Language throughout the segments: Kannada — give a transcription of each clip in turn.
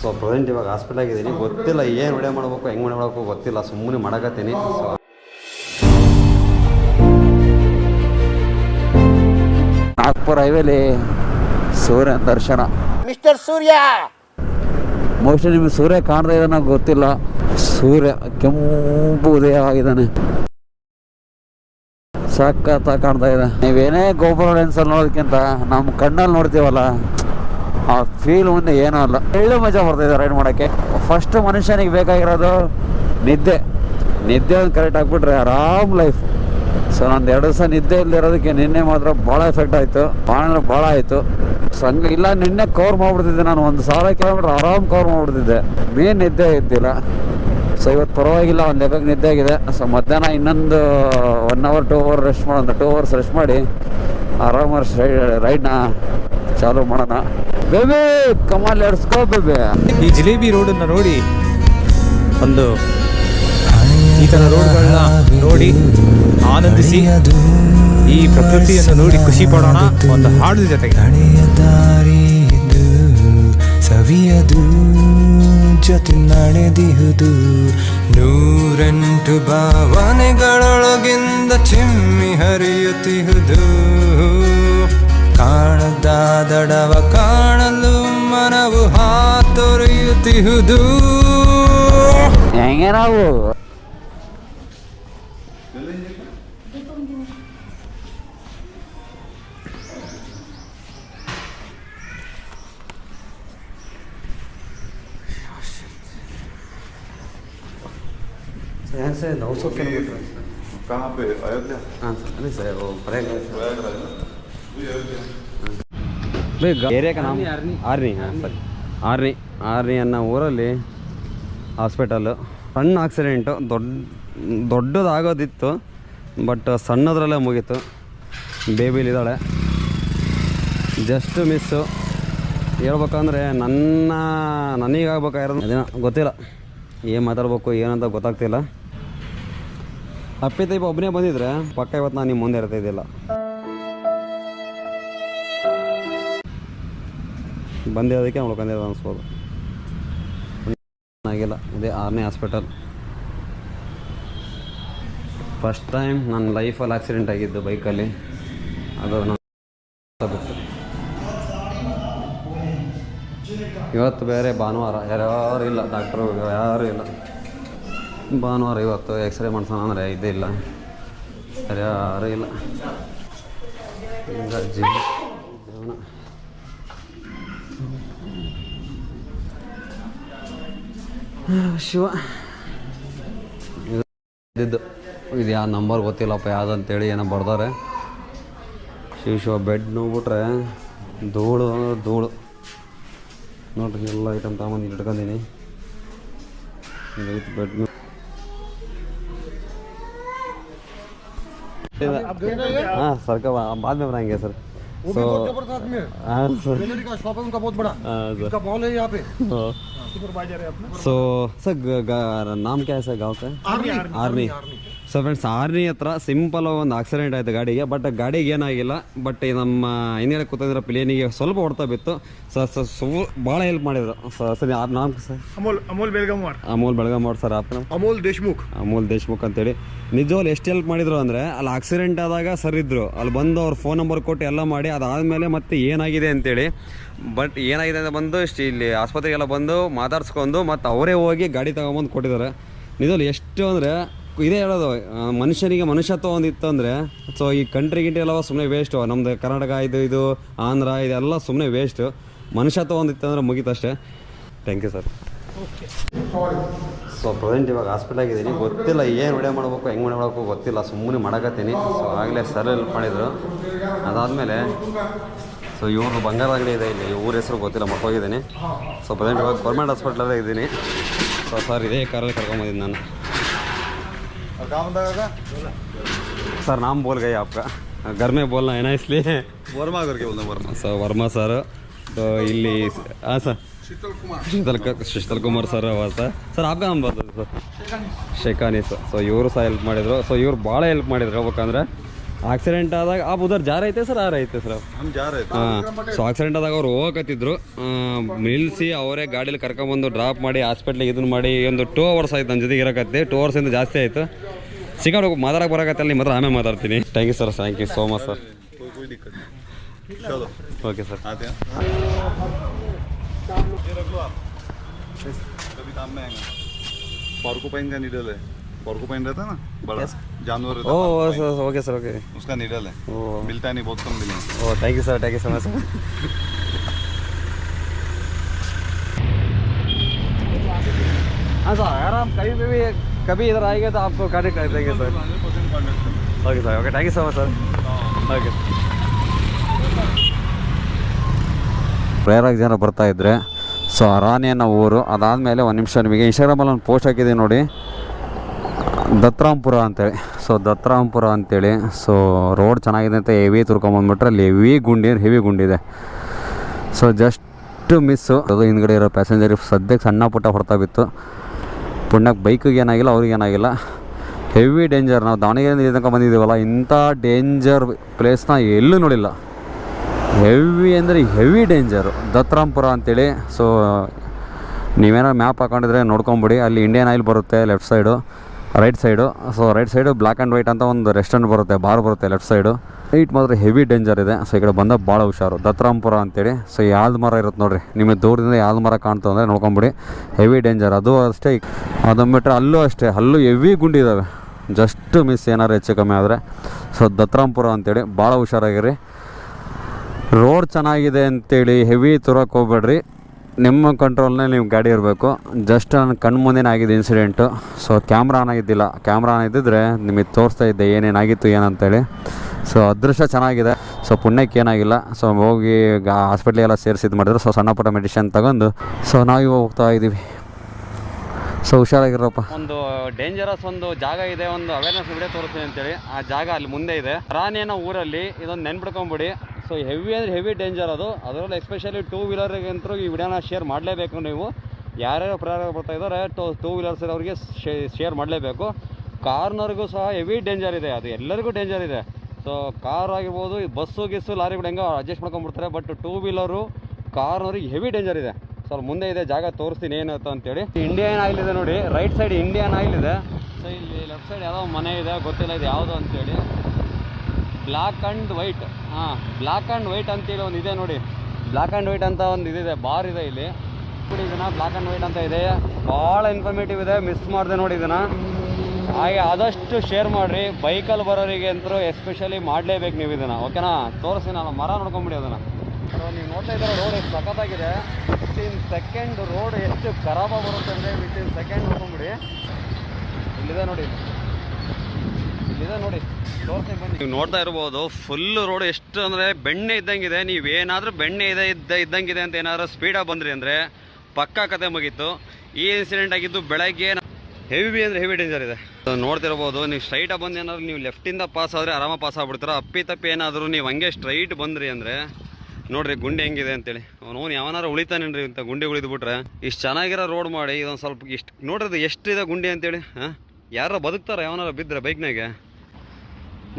ಸೊ ಪ್ರೆಸೆಂಟ್ ಇವಾಗ ಹಾಸ್ಪಿಟಲ್ ಆಗಿದ್ದೀನಿ. ಗೊತ್ತಿಲ್ಲ ಏನು ವಿಡಿಯೋ ಮಾಡಬೇಕು ಹೆಂಗೆ ಮಾಡಬೇಕು ಮಾಡ್ಬೇಕು ಗೊತ್ತಿಲ್ಲ. ಸುಮ್ಮನೆ ಮಾಡಕತ್ತೀನಿ. ಸೊ ನಾಗ್ಪುರ್ ಹೈವೇಲಿ ಸೂರ್ಯ ದರ್ಶನ. ಮಿಸ್ಟರ್ ಸೂರ್ಯ! ಮೋಸ್ಟ್ಲಿ ನಿಮ್ಗೆ ಸೂರ್ಯ ಕಾಣ್ತಾ ಇದ್ದಾನೆ ಗೊತ್ತಿಲ್ಲ. ಸೂರ್ಯ ಕೆಂಪು ಉದಯ ಆಗಿದ್ದಾನೆ. ಸಖತ್ತ ಕಾಣ್ತಾ ಇದೆ. ನೀವೇನೇ ಗೋಪುರ ಲೆನ್ಸಲ್ಲಿ ನೋಡೋದಕ್ಕಿಂತ ನಮ್ಮ ಕಣ್ಣಲ್ಲಿ ನೋಡ್ತೀವಲ್ಲ ಆ ಫೀಲ್ ಮುಂದೆ ಏನೂ ಅಲ್ಲ. ಒಳ್ಳೆ ಮಜಾ ಬರ್ತಾಯಿದೆ ರೈಡ್ ಮಾಡೋಕ್ಕೆ. ಫಸ್ಟ್ ಮನುಷ್ಯನಿಗೆ ಬೇಕಾಗಿರೋದು ನಿದ್ದೆ. ನಿದ್ದೆ ಒಂದು ಕರೆಕ್ಟ್ ಆಗಿಬಿಟ್ರೆ ಆರಾಮ್ ಲೈಫ್ ಸೊ ನಂದು ಎರಡು ದಿವಸ ನಿದ್ದೆ ಇಲ್ಲದಿರೋದಕ್ಕೆ ನಿನ್ನೆ ಮಾತ್ರ ಭಾಳ ಎಫೆಕ್ಟ್ ಆಯಿತು. ಭಾಳ ಭಾಳ ಆಯಿತು. ಸಂಘ, ಇಲ್ಲ, ನಿನ್ನೆ ಕವರ್ ಮಾಡಿಬಿಡ್ತಿದ್ದೆ ನಾನು. ಒಂದು ಸಾವಿರ ಕಿಲೋಮೀಟ್ರ್ ಆರಾಮ್ ಕವರ್ ಮಾಡಿಬಿಡ್ತಿದ್ದೆ. ಮೇನ್ ನಿದ್ದೆ ಇದ್ದಿಲ್ಲ. ಸೊ ಇವತ್ತು ಪರವಾಗಿಲ್ಲ, ಒಂದು ಲೆಕ್ಕಕ್ಕೆ ನಿದ್ದೆ ಆಗಿದೆ. ಸೊ ಮಧ್ಯಾಹ್ನ ಇನ್ನೊಂದು one hour two hour rest ಮಾಡೋಣ ಟೂ ಅವರ್ಸ್ ರೆಸ್ಟ್ ಮಾಡಿ ಆರಾಮಾಗಿ ರೈಡ್ನ ಚಾಲೂ ಮಾಡೋಣ. ಬೇಬಿ ಕಮಾಲ್ ಎಡ್ಸ್ಕೋ ಬೇಬಿ ಈ ಜಿಲೇಬಿ ರೋಡನ್ನು ನೋಡಿ ಒಂದು ಈ ಥರ ರೋಡ್ಗಳನ್ನ ನೋಡಿ ಆನಂದಿಸಿ ಈ ಪ್ರಕೃತಿಯನ್ನು ನೋಡಿ ಖುಷಿ ಪಡೋಣ. ಒಂದು ಹಾಡು ಜೊತೆಗೆ. ಸವಿಯದು ಜೊತೆ ನಡೆದಿಹುದು. ನೂರೆಂಟು ಭಾವನೆಗಳೊಳಗಿಂದ ಚಿಮ್ಮಿ ಹರಿಯುತ್ತಿಹುದು. ಕಾಣದ ದಡವ ಕಾಣಲು ಮನವು ಹಾತೊರೆಯುತ್ತಿಹುದು ಹೆಂಗೆ ನಾವು यहाँ से नौ सौ किलोमीटर कहाँ पे अयोध्या हाँ सर नहीं सर वो प्रयागराज ಏರಿಯಾ ಆರ್ನಿ ಸರಿ. ಆರ್ನಿ ಆರ್ನಿ ಅನ್ನೋ ಊರಲ್ಲಿ ಹಾಸ್ಪಿಟಲ್ಲು ಸಣ್ಣ ಆಕ್ಸಿಡೆಂಟು ದೊಡ್ಡ ದೊಡ್ಡದಾಗೋದಿತ್ತು ಬಟ್ ಸಣ್ಣದ್ರಲ್ಲೇ ಮುಗೀತು. ಬೇಬಿಲಿ ಇದ್ದಾಳೆ ಜಸ್ಟ್ ಮಿಸ್ಸು. ಹೇಳ್ಬೇಕಂದ್ರೆ ನನ್ನ ನನಗಾಗಬೇಕಾಗಿರೋದು ಅದೇನೋ ಗೊತ್ತಿಲ್ಲ. ಏನು ಮಾತಾಡ್ಬೇಕು ಏನಂತ ಗೊತ್ತಾಗ್ತಿಲ್ಲ. ಅಪ್ಪಿ ತೈಪ ಒಬ್ಬನೇ ಬಂದಿದ್ರೆ ಪಕ್ಕ ಇವತ್ತು ನಾನು ನಿಮ್ಮ ಮುಂದೆ ಇರ್ತಿದ್ದಿಲ್ಲ. ಬಂದಿರೋದಕ್ಕೆ ಉಳ್ಕೊಂಡಿರೋದು ಅನ್ಸ್ಬೋದು. ಆಗಿಲ್ಲ ಇದೇ ಆರನೇ ಹಾಸ್ಪಿಟಲ್. ಫಸ್ಟ್ ಟೈಮ್ ನನ್ನ ಲೈಫಲ್ಲಿ ಆಕ್ಸಿಡೆಂಟ್ ಆಗಿದ್ದು ಬೈಕಲ್ಲಿ ಅದು ನಾನು ಇವತ್ತು ಬೇರೆ ಭಾನುವಾರ. ಯಾರ್ಯಾರು ಇಲ್ಲ. ಡಾಕ್ಟ್ರು ಯಾರೂ ಇಲ್ಲ. ಭಾನುವಾರ ಇವತ್ತು ಎಕ್ಸ್ರೇ ಮಾಡ್ಸೋಣ ಅಂದರೆ ಇದಿಲ್ಲ. ಇಲ್ಲ ಯಾರೂ ಇಲ್ಲ. ಈಗ ಜೀವನ ಶಿವ ಇದ್ದು ಇದು ಯಾವ ನಂಬರ್ ಗೊತ್ತಿಲ್ಲಪ್ಪ ಯಾವ್ದಂತೇಳಿ ಏನೋ ಬರ್ದಾರೆ ಶಿವ ಶಿವ ಬೆಡ್ ನೋಡ್ಬಿಟ್ರೆ ಧೂಳು ಧೂಳು ನೋಡ್ರಿ ಎಲ್ಲ ಐಟಮ್ ತಗೊಂಬಂದು ಇಲ್ಲಿ ಇಟ್ಕೊಂಡೀನಿ ಇದೈತೆ ಬೆಡ್ हाँ सर का बाद में बनाएंगे सर सो हाँ सर शॉप है उनका बहुत बड़ा हाँ सर उनका सुपरवाइजर है अपना सो सर नाम क्या है सर गाँव का? Army, army. ಸೊ ಫ್ರೆಂಡ್ಸ್ ಆರ್ನಿ ಹತ್ರ ಸಿಂಪಲ್ ಒಂದು ಆಕ್ಸಿಡೆಂಟ್ ಆಯಿತು ಗಾಡಿಗೆ ಬಟ್ ಗಾಡಿಗೆ ಏನಾಗಿಲ್ಲ ಬಟ್ ನಮ್ಮ ಹಿಂದಿನ ಕೂತಿದ್ರೆ ಪ್ಲೇನಿಗೆ ಸ್ವಲ್ಪ ಹೊಡ್ತಾ ಬಿತ್ತು. ಸರ್ ಸರ್ ಸು ಭಾಳ ಹೆಲ್ಪ್ ಮಾಡಿದ್ರು. ಸರ್ ಸರಿ ನಾಲ್ಕು ಸರ್? ಅಮೋಲ್ ಅಮೋಲ್ ಬೆಳಗಾಮವಾರ್ ಅಮೋಲ್ ಬೆಳಗಾಮವಾರ್ ಸರ್ ಆಪ್ನ ಅಮೋಲ್ ದೇಶ್ಮುಖ್. ಅಮೋಲ್ ದೇಶ್ಮುಖ್ ಅಂತೇಳಿ. ನಿಜವಾಗ್ಲು ಎಷ್ಟು ಹೆಲ್ಪ್ ಮಾಡಿದ್ರು ಅಂದರೆ ಅಲ್ಲಿ ಆಕ್ಸಿಡೆಂಟ್ ಆದಾಗ ಸರ್ ಇದ್ದರು ಅಲ್ಲಿ ಬಂದು ಅವ್ರು ಫೋನ್ ನಂಬರ್ ಕೊಟ್ಟು ಎಲ್ಲ ಮಾಡಿ ಅದಾದಮೇಲೆ ಮತ್ತೆ ಏನಾಗಿದೆ ಅಂತೇಳಿ. ಬಟ್ ಏನಾಗಿದೆ ಅಂತ ಬಂದು ಇಷ್ಟು ಇಲ್ಲಿ ಆಸ್ಪತ್ರೆಗೆಲ್ಲ ಬಂದು ಮಾತಾಡ್ಸ್ಕೊಂಡು ಮತ್ತು ಅವರೇ ಹೋಗಿ ಗಾಡಿ ತಗೊಂಬಂದು ಕೊಟ್ಟಿದ್ದಾರೆ. ನಿಜವಾಗ್ಲು ಎಷ್ಟು ಅಂದರೆ ಇದೇ ಹೇಳೋದು ಮನುಷ್ಯನಿಗೆ ಮನುಷ್ಯತ್ವ ಒಂದು ಇತ್ತು ಅಂದರೆ ಸೊ ಈ ಕಂಟ್ರಿ ಗಿಂಟ್ರಿ ಎಲ್ಲ ಸುಮ್ಮನೆ ವೇಸ್ಟು ನಮ್ಮದು ಕರ್ನಾಟಕ ಇದು ಇದು, ಆಂಧ್ರ, ಇದೆಲ್ಲ ಸುಮ್ಮನೆ ವೇಸ್ಟು ಮನುಷ್ಯತ್ವ ಒಂದು ಇತ್ತು ಅಂದರೆ ಮುಗೀತಷ್ಟೇ thank you sir so present ಇವಾಗ ಹಾಸ್ಪಿಟಲ್ ಆಗಿದ್ದೀನಿ. ಗೊತ್ತಿಲ್ಲ ಏನು ವಿಡಿಯೋ ಮಾಡಬೇಕು, ಹೆಂಗೆ ಮಾಡ್ಬೇಕು ಗೊತ್ತಿಲ್ಲ. ಸುಮ್ಮನೆ ಮಾಡಕತ್ತೀನಿ. ಸೊ ಆಗಲೇ ಸರ್ ಹೆಲ್ಪ್ ಮಾಡಿದರು. ಅದಾದಮೇಲೆ ಸೊ ಇವರು ಬಂಗಾರ ಅಂಗಡಿ ಇದೆ ಇಲ್ಲಿ. ಊರ ಹೆಸರು ಗೊತ್ತಿಲ್ಲ ಮಕ್ಕೋಗಿದ್ದೀನಿ ಸೊ ಪ್ರೆಸೆಂಟ್ ಇವಾಗ ಗೌರ್ಮೆಂಟ್ ಹಾಸ್ಪಿಟ್ಲಲ್ಲೇ ಇದ್ದೀನಿ. ಸೊ ಸರ್ ಇದೇ ಕಾರಲ್ಲಿ ಕರ್ಕೊಂಬಂದಿದ್ದೀನಿ ನಾನು. और कहाँ बंदा का सर नाम बोल गए आपका घर में बोलना है ना इसलिए वर्मा करके बोलना वर्मा ಸೊ ವರ್ಮಾ ಸರ್ तो ಇಲ್ಲಿ ಹಾಂ ಸರ್ शीतल शीतल कुमार ಸರ್ ಅವ ಸರ್ ಸರ್ ಆಪ್ಗ ನಮ್ಮ ಬರ್ತದೆ ಸರ್ ಶೇಖಾನಿ ಸರ್ ಸೊ ಇವರು ಸಹ ಹೆಲ್ಪ್ ಮಾಡಿದರು ಸೊ ಇವ್ರು ಭಾಳ ಹೆಲ್ಪ್ ಮಾಡಿದ್ರು ಹೇಳ್ಬೇಕಂದ್ರೆ ಆಕ್ಸಿಡೆಂಟ್ ಆದಾಗ ಆ ಉದರ್ ಜಾರ ಐತೆ ಸರ್ ಆರ ಐತೆ ಸರ್ हम जा रहे थे ಹಾಂ ಸೊ ಆಕ್ಸಿಡೆಂಟ್ ಆದಾಗ ಅವ್ರು ಹೋಗಕತ್ತಿದ್ರು ಆ, ನಿಲ್ಲಿಸಿ ಅವರೇ ಗಾಡೀಲಿ ಕರ್ಕೊಂಬಂದು ಡ್ರಾಪ್ ಮಾಡಿ ಹಾಸ್ಪಿಟ್ಲಿಗೆ ಇದನ್ನ ಮಾಡಿ ಒಂದು ಟೂ ಅವರ್ಸ್ ಆಯ್ತು ನನ್ನ ಜೊತೆಗೆ ಇರೋಕತ್ತೆ ಟೂ ಅವರ್ಸಿಂದ ಜಾಸ್ತಿ ಆಯಿತು ಸಿಗಾಡು ಮಾತಾಡಕ್ಕೆ ಬರೋಕತ್ತಲ್ಲ ನಿಮ್ಮ ಹತ್ರ ಆಮೇಲೆ ಮಾತಾಡ್ತೀನಿ thank you sir thank you so much sir कोई कोई दिक्कत नहीं चलो ಓಕೆ ಸರ್ आते हैं ये रख लो आप कभी काम में आएगा पॉर्कोपाइन का नीडल है पॉर्कोपाइन रहता है ना बड़ा जानवर रहता ಓ है porcupine, sir okay sir okay उसका नीडल है ಓ मिलता नहीं बहुत कम मिलेंगे ಓ thank you sir thank you so much sir हाँ सर अगर आप कभी भी भी कभी इधर आएंगे तो आपको कनेक्ट कर देंगे sir hundred percent contact okay sir okay thank you so much sir okay ರೇರಾಗಿ ಜನ ಬರ್ತಾ ಇದ್ರೆ ಸೊ ಅರಾನಿ ಅನ್ನೋ ಊರು ಅದಾದಮೇಲೆ ಒಂದು ನಿಮಿಷ ನಿಮಗೆ ಇನ್ಸ್ಟಾಗ್ರಾಮಲ್ಲಿ ಒಂದು ಪೋಸ್ಟ್ ಹಾಕಿದ್ದೀನಿ ನೋಡಿ ದತ್ರಾಂಪುರ ಅಂತೇಳಿ. ಸೊ ದತ್ರಾಂಪುರ ಅಂತೇಳಿ. ಸೊ ರೋಡ್ ಚೆನ್ನಾಗಿದೆ ಅಂತ ಹೆವಿ ತುರ್ಕೊಂಬಂದ್ಬಿಟ್ರೆ ಅಲ್ಲಿ ಹೆವಿ ಗುಂಡಿ ಹೆವಿ ಗುಂಡಿದೆ ಸೊ ಜಸ್ಟ್ ಮಿಸ್ಸು ಅದು ಹಿಂದ್ಗಡೆ ಇರೋ ಪ್ಯಾಸೆಂಜರ್ ಸದ್ಯಕ್ಕೆ ಸಣ್ಣ ಪುಟ್ಟ ಹೊಡ್ತಾ ಬಿತ್ತು. ಪುಣ್ಯಕ್ಕೆ ಬೈಕಿಗೆ ಏನಾಗಿಲ್ಲ, ಅವ್ರಿಗೆ ಏನಾಗಿಲ್ಲ. ಹೆವಿ ಡೇಂಜರ್ ನಾವು ದಾವಣಗೆರೆಯಿಂದ ಇದಕ್ಕೆ ಬಂದಿದ್ದೀವಲ್ಲ, ಇಂಥ ಡೇಂಜರ್ ಪ್ಲೇಸ್ನ ಎಲ್ಲೂ ನೋಡಿಲ್ಲ. ಹೆವಿ ಅಂದರೆ ಹೆವಿ ಡೇಂಜರು ದತ್ರಾಂಪುರ ಅಂತೇಳಿ. ಸೊ ನೀವೇನೋ ಮ್ಯಾಪ್ ಹಾಕೊಂಡಿದ್ರೆ ನೋಡ್ಕೊಂಬಿಡಿ. ಅಲ್ಲಿ ಇಂಡಿಯನ್ ಆಯಿಲ್ ಬರುತ್ತೆ left side right side. So right side black and white ಅಂತ ಒಂದು ರೆಸ್ಟೋರೆಂಟ್ ಬರುತ್ತೆ, ಬಾರ್ ಬರುತ್ತೆ ಲೆಫ್ಟ್ ಸೈಡು ನೈಟ್ ಮಾತ್ರ ಹೆವಿ ಡೇಂಜರ್ ಇದೆ. ಸೊ ಈ ಕಡೆ ಬಂದಾಗ ಭಾಳ ಹುಷಾರು. ದತ್ರಾಂಪುರ ಅಂತೇಳಿ. ಸೊ ಯಾವ್ದು ಮರ ಇರುತ್ತೆ ನೋಡಿರಿ. ನಿಮಗೆ ದೂರದಿಂದ ಯಾವ್ದು ಮರ ಕಾಣ್ತು ಅಂದರೆ ನೋಡ್ಕೊಂಬಿಡಿ. ಹೆವಿ ಡೇಂಜರ್ ಅದು ಅಷ್ಟೇ. ಅದನ್ನು ಬಿಟ್ಟರೆ ಅಲ್ಲೂ ಅಷ್ಟೇ. ಅಲ್ಲೂ ಹೆವಿ ಗುಂಡಿ ಇದ್ದಾವೆ ಜಸ್ಟ್ ಮಿಸ್ ಏನಾರು ಹೆಚ್ಚು ಕಮ್ಮಿ ಆದರೆ. ಸೊ ದತ್ರಾಂಪುರ ಅಂತೇಳಿ. ಭಾಳ ಹುಷಾರಾಗಿರಿ. ರೋಡ್ ಚೆನ್ನಾಗಿದೆ ಅಂತೇಳಿ ಹೆವಿ ತುರಕ್ಕೆ ಹೋಗ್ಬೇಡ್ರಿ. ನಿಮ್ಮ ಕಂಟ್ರೋಲ್ನೇ ನೀವು ಗಾಡಿ ಇರಬೇಕು. ಜಸ್ಟ್ ನನ್ನ ಕಣ್ಣು ಮುಂದೆನೇ ಆಗಿದೆ ಇನ್ಸಿಡೆಂಟು ಸೊ ಕ್ಯಾಮ್ರಾ ಆನ್ ಆಗಿದ್ದಿಲ್ಲ. ಕ್ಯಾಮ್ರಾ ಆನ್ ಇದ್ದಿದ್ರೆ ನಿಮಗೆ ತೋರಿಸ್ತಾ ಇದ್ದೆ ಏನೇನಾಗಿತ್ತು, ಏನಂತೇಳಿ. ಸೊ ಅದೃಷ್ಟ ಚೆನ್ನಾಗಿದೆ. ಸೊ ಪುಣ್ಯಕ್ಕೆ ಏನಾಗಿಲ್ಲ. ಸೊ ಹೋಗಿ ಹಾಸ್ಪಿಟ್ಲಿಗೆಲ್ಲ ಸೇರಿಸಿ ಇದು ಮಾಡಿದ್ರು. ಸೊ ಸಣ್ಣ ಪುಟ್ಟ ಮೆಡಿಷನ್ ತಗೊಂಡು. ಸೊ ನಾವು ಹೋಗ್ತಾ ಇದ್ದೀವಿ. ಸೊ ಹುಷಾರಾಗಿರಪ್ಪ ಒಂದು ಡೇಂಜರಸ್ ಒಂದು ಜಾಗ ಇದೆ, ಒಂದು ಅವೇರ್ನೆಸ್ ವಿಡಿಯೋ ತೋರಿಸ್ತೀನಿ ಅಂತೇಳಿ. ಆ ಜಾಗ ಅಲ್ಲಿ ಮುಂದೆ ಇದೆ. ರಾಣಿ ಅನ್ನೋ ಊರಲ್ಲಿ ಇದೊಂದು ನೆನ್ಪಿಡ್ಕೊಂಬಿಡಿ ಸೊ ಹೆವಿ ಅಂದರೆ ಹೆವಿ ಡೇಂಜರ್ ಅದು. ಅದರಲ್ಲಿ ಎಸ್ಪೆಷಲಿ ಟೂ ವೀಲರ್ಗಂತೂ ಈ ವಿಡಿಯೋನ ಶೇರ್ ಮಾಡಲೇಬೇಕು ನೀವು. ಯಾರ್ಯಾರು ಪ್ರಯಾಣ ಬರ್ತಾ ಇದ್ದಾರೆ, ಟೂ ಟೂ ವೀಲರ್ಸ್ ಅವರಿಗೆ ಶೇರ್ ಮಾಡಲೇಬೇಕು. ಕಾರ್ನವ್ರಿಗೂ ಸಹ ಹೆವಿ ಡೇಂಜರ್ ಇದೆ. ಅದು ಎಲ್ಲರಿಗೂ ಡೇಂಜರ್ ಇದೆ. ಸೊ ಕಾರ್ ಆಗಿರ್ಬೋದು, ಬಸ್ಸು, ಗಿಸ್ಸು, ಲಾರಿ ಬಿಡಂಗೆ ಅಡ್ಜಸ್ಟ್ ಮಾಡ್ಕೊಂಡ್ಬಿಡ್ತಾರೆ ಬಟ್ ಟೂ ವೀಲರು ಕಾರ್ನವ್ರಿಗೆ ಹೆವಿ ಡೇಂಜರ್ ಇದೆ. ಸೊ ಅಲ್ಲಿ ಮುಂದೆ ಇದೆ, ಜಾಗ ತೋರಿಸ್ತೀನಿ ಏನಾಯ್ತು ಅಂತೇಳಿ. ಇಂಡಿಯನ್ ಆಯಿಲ್ ಇದೆ ನೋಡಿ ರೈಟ್ ಸೈಡ್ ಇಂಡಿಯನ್ ಆಯಿಲ್ ಇದೆ ಸೊ ಇಲ್ಲಿ ಲೆಫ್ಟ್ ಸೈಡ್ ಯಾವುದೋ ಮನೆ ಇದೆ, ಗೊತ್ತಿಲ್ಲ ಇದು ಯಾವುದು ಅಂತೇಳಿ. ಬ್ಲ್ಯಾಕ್ ಆ್ಯಂಡ್ ವೈಟ್ ಹಾಂ ಬ್ಲ್ಯಾಕ್ ಆ್ಯಂಡ್ ವೈಟ್ ಅಂತೇಳಿ ಒಂದು ಇದೆ ನೋಡಿ. ಬ್ಲ್ಯಾಕ್ ಆ್ಯಂಡ್ ವೈಟ್ ಅಂತ ಒಂದು ಇದಿದೆ ಬಾರ್ ಇದೆ ಇಲ್ಲಿ. ನೋಡಿ ಇದನ್ನ ಬ್ಲ್ಯಾಕ್ ಆ್ಯಂಡ್ ವೈಟ್ ಅಂತ ಇದೆ. ಭಾಳ ಇನ್ಫಾರ್ಮೇಟಿವ್ ಇದೆ ಮಿಸ್ ಮಾಡಿದೆ ನೋಡಿ ಇದನ್ನ. ಹಾಗೆ ಆದಷ್ಟು ಶೇರ್ ಮಾಡಿರಿ ಬೈಕಲ್ಲಿ ಬರೋರಿಗೆ ಅಂತೂ ಎಸ್ಪೆಷಲಿ ಮಾಡಲೇಬೇಕು ನೀವು ಇದನ್ನು ಓಕೆನಾ ತೋರಿಸಿ ನಾನು ಮರ ನೋಡ್ಕೊಂಬಿಡಿ ಅದನ್ನು. ನೀವು ನೋಡ್ತಾ ಇದ್ದಾರೆ ರೋಡ್ ಎಷ್ಟು ಸಖತ್ತಾಗಿದೆ. ಇನ್ ಸೆಕೆಂಡ್ ರೋಡ್ ಎಷ್ಟು ಖರಾಬ ಬರುತ್ತೆ ಅಂದರೆ ವಿತಿನ್ ಸೆಕೆಂಡ್ ನೋಡ್ಕೊಂಬಿಡಿ. ಇಲ್ಲಿದೆ ನೋಡಿ. ಇಲ್ಲಿದೆ ನೋಡಿ. ನೀವು ನೋಡ್ತಾ ಇರ್ಬೋದು ಫುಲ್ ರೋಡ್ ಎಷ್ಟು ಅಂದರೆ ಬೆಣ್ಣೆ ಇದ್ದಂಗಿದೆ. ನೀವೇನಾದರೂ ಬೆಣ್ಣೆ ಇದೆ ಇದ್ದ ಇದ್ದಂಗಿದೆ ಅಂತ ಏನಾದರೂ ಸ್ಪೀಡಾಗಿ ಬಂದ್ರಿ ಅಂದರೆ ಪಕ್ಕಾ ಕತೆ ಮುಗೀತು. ಈ ಇನ್ಸಿಡೆಂಟ್ ಆಗಿದ್ದು ಬೆಳಗ್ಗೆ ಹೆವಿ ಅಂದರೆ ಹೆವಿ ಡೇಂಜರ್ ಇದೆ. ನೋಡ್ತಿರ್ಬೋದು, ನೀವು ಸ್ಟ್ರೈಟಾಗಿ ಬಂದು ಏನಾದ್ರು ನೀವು ಲೆಫ್ಟಿಂದ ಪಾಸ್ ಆದರೆ ಆರಾಮಾಗಿ ಪಾಸ್ ಆಗ್ಬಿಡ್ತೀರ. ಅಪ್ಪಿ ತಪ್ಪಿ ಏನಾದರೂ ನೀವು ಹಂಗೆ ಸ್ಟ್ರೈಟ್ ಬಂದ್ರಿ ಅಂದರೆ ನೋಡ್ರಿ ಗುಂಡಿ ಹೆಂಗಿದೆ ಅಂತೇಳಿ. ಅವನು ಯಾವನಾರು ಉಳಿತಾನೇನ್ರಿ ಇಂಥ ಗುಂಡಿ ಉಳಿದ್ಬಿಟ್ರೆ ಇಷ್ಟು ಚೆನ್ನಾಗಿರೋ ರೋಡ್ ಮಾಡಿ ಇದೊಂದು ಸ್ವಲ್ಪ ಇಷ್ಟು ನೋಡ್ರಿ ಎಷ್ಟಿದೆ ಗುಂಡಿ ಅಂತೇಳಿ, ಹಾಂ? ಯಾರೋ ಬದುಕ್ತಾರೆ ಯಾವನಾರ ಬಿದ್ದರೆ ಬೈಕ್ನಾಗೆ.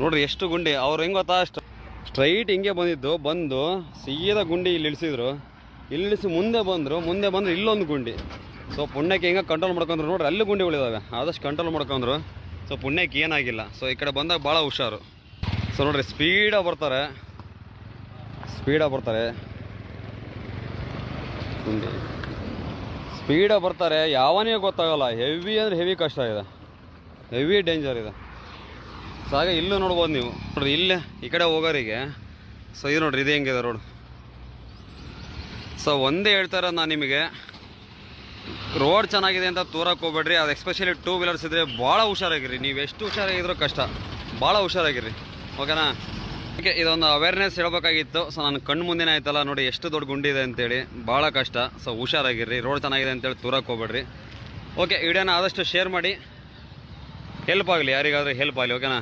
ನೋಡ್ರಿ ಎಷ್ಟು ಗುಂಡಿ, ಅವ್ರು ಹೆಂಗೆ ಗೊತ್ತಾ? ಅಷ್ಟು ಸ್ಟ್ರೈಟ್ ಹಿಂಗೆ ಬಂದಿದ್ದು, ಬಂದು ಸೀದಾ ಗುಂಡಿ ಇಲ್ಲಿ ಇಳಿಸಿದ್ರು. ಇಳಿಸಿ ಮುಂದೆ ಬಂದರು, ಮುಂದೆ ಬಂದರೆ ಇಲ್ಲೊಂದು ಗುಂಡಿ. ಸೊ ಪುಣ್ಯಕ್ಕೆ ಹೆಂಗೆ ಕಂಟ್ರೋಲ್ ಮಾಡ್ಕೊಂಡ್ರು. ನೋಡ್ರಿ ಅಲ್ಲಿ ಗುಂಡಿ ಉಳಿದಾವೆ, ಆದಷ್ಟು ಕಂಟ್ರೋಲ್ ಮಾಡ್ಕೊಂಡ್ರು. ಸೊ ಪುಣ್ಯಕ್ಕೆ ಏನಾಗಿಲ್ಲ. ಸೊ ಈ ಕಡೆ ಬಂದಾಗ ಭಾಳ ಹುಷಾರು. ಸೊ ನೋಡ್ರಿ ಸ್ಪೀಡಾಗಿ ಬರ್ತಾರೆ. ಸ್ಪೀಡಾಗಿ ಬರ್ತಾರೆ. ಸ್ಪೀಡ್ ಸ್ಪೀಡಾಗಿ ಬರ್ತಾರೆ ಯಾವನೇ ಗೊತ್ತಾಗಲ್ಲ. ಹೆವಿ ಅಂದರೆ ಹೆವಿ ಕಷ್ಟ ಇದೆ. ಹೆವಿ ಡೇಂಜರ್ ಇದೆ. ಸೊ ಇಲ್ಲೂ ನೋಡ್ಬೋದು ನೀವು. ನೋಡ್ರಿ, ಇಲ್ಲೇ ಈ ಕಡೆ ಹೋಗೋರಿಗೆ ಸೊ ಇದು ನೋಡ್ರಿ, ಇದು ಹೆಂಗಿದೆ ರೋಡ್ ಸೊ ಒಂದೇ ಹೇಳ್ತಾರೆ ನಾನು ನಿಮಗೆ. ರೋಡ್ ಚೆನ್ನಾಗಿದೆ ಅಂತ ತೋರಕ್ಕೆ ಹೋಗ್ಬೇಡ್ರಿ. ಅದು ಎಸ್ಪೆಷಲಿ ಟೂ ವೀಲರ್ಸ್ ಇದ್ದರೆ ಭಾಳ ಹುಷಾರಾಗಿರಿ ನೀವು ಎಷ್ಟು ಹುಷಾರಾಗಿದ್ರೂ ಕಷ್ಟ. ಭಾಳ ಹುಷಾರಾಗಿರಿ ಓಕೆನಾ ಓಕೆ ಇದೊಂದು ಅವೇರ್ನೆಸ್ ಹೇಳ್ಬೇಕಾಗಿತ್ತು. ಸೊ ನನ್ನ ಕಣ್ಣು ಮುಂದೆನೇ ಆಯ್ತಲ್ಲ, ನೋಡಿ ಎಷ್ಟು ದೊಡ್ಡ ಗುಂಡಿ ಇದೆ ಅಂತೇಳಿ. ಭಾಳ ಕಷ್ಟ. ಸೊ ಹುಷಾರಾಗಿರ್ರಿ. ರೋಡ್ ಚೆನ್ನಾಗಿದೆ ಅಂತೇಳಿ ತೂರಕ್ಕೆ ಹೋಗ್ಬೇಡ್ರಿ. ಓಕೆ ವಿಡಿಯೋನ ಆದಷ್ಟು ಶೇರ್ ಮಾಡಿ. ಹೆಲ್ಪ್ ಆಗಲಿ, ಯಾರಿಗಾದ್ರೂ ಹೆಲ್ಪ್ ಆಗಲಿ ಓಕೆನಾ